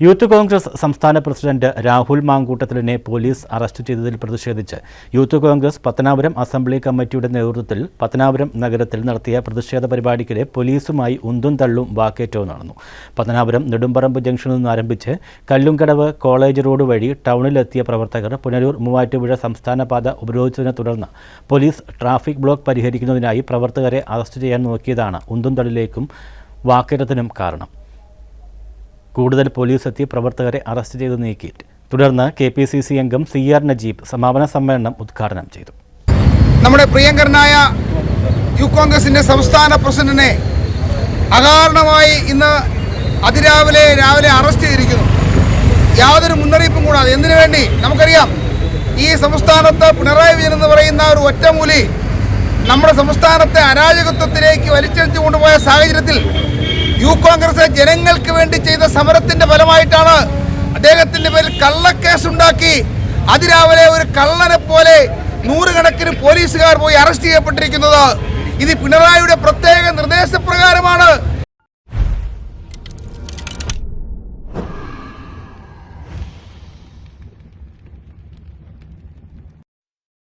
Youth Congress സംസ്ഥാന president Rahul മാങ്കൂട്ടത്തിലിനെ police arrest ചെയ്തതിൽ പ്രതിഷേധിച്ച് യൂത്ത് കോൺഗ്രസ് പത്തനാപുരം അസംബ്ലി കമ്മിറ്റിയുടെ നേതൃത്വത്തിൽ പത്തനാപുരം നഗരത്തിൽ നടത്തിയ പ്രതിഷേധ പരിപാടിക്കിടെ പോലീസുമായി ഉന്തും തള്ളും വാക്കേറ്റവും നടന്നു. പത്തനാപുരം നെടുമ്പറമ്പ് ജംഗ്ഷനിൽ നിന്ന് ആരംഭിച്ച് കല്ലുംകടവ് കോളേജ് റോഡ് വഴി ടൗണിലെത്തിയ പ്രവർത്തകർ പുനലൂർ മൂവാറ്റുപുഴ സംസ്ഥാന പാത ഉപരോധിച്ചതിനെ തുടർന്ന് പോലീസ് ട്രാഫിക് ബ്ലോക്ക് പരിഹരിക്കുന്നതിനായി പ്രവർത്തകരെ അറസ്റ്റ് ചെയ്യാൻ നോക്കിയതാണ് ഉന്തും തള്ളിലേക്കും വാക്കേറ്റത്തിനും കാരണം. കൂടുതൽ പോലീസ് എത്തി പ്രവർത്തകരെ അറസ്റ്റ് ചെയ്ത് നീക്കി തുടർന്ന് കെ പി സി സി അംഗം സി ആർ നജീബ് സമാപന സമ്മേളനം ഉദ്ഘാടനം ചെയ്തു. നമ്മുടെ പ്രിയങ്കരനായ യു കോൺഗ്രസിന്റെ സംസ്ഥാന പ്രസിഡന്റിനെ അകാരണമായി ഇന്ന് അതിരാവിലെ രാവിലെ അറസ്റ്റ് ചെയ്തിരിക്കുന്നു. യാതൊരു മുന്നറിയിപ്പും കൂടാതെ എന്തിനു വേണ്ടി? നമുക്കറിയാം ഈ സംസ്ഥാനത്ത് പിണറായി വിജയൻ എന്ന് പറയുന്ന ഒരു ഒറ്റമൂലി നമ്മുടെ സംസ്ഥാനത്തെ അരാജകത്വത്തിലേക്ക് വലിച്ചെടുത്തു കൊണ്ടുപോയ സാഹചര്യത്തിൽ യു കോൺഗ്രസ് ജനങ്ങൾക്ക് വേണ്ടി ചെയ്ത സമരത്തിന്റെ ഫലമായിട്ടാണ് അദ്ദേഹത്തിന്റെ പേരിൽ കള്ളക്കേസുണ്ടാക്കി. അതിരാവിലെ ഒരു കള്ളനെ പോലെ നൂറുകണക്കിന് പോലീസുകാർ പോയി അറസ്റ്റ് ചെയ്യപ്പെട്ടിരിക്കുന്നത്. ഇത് പിണറായിയുടെ പ്രത്യേക നിർദ്ദേശപ്രകാരമാണ്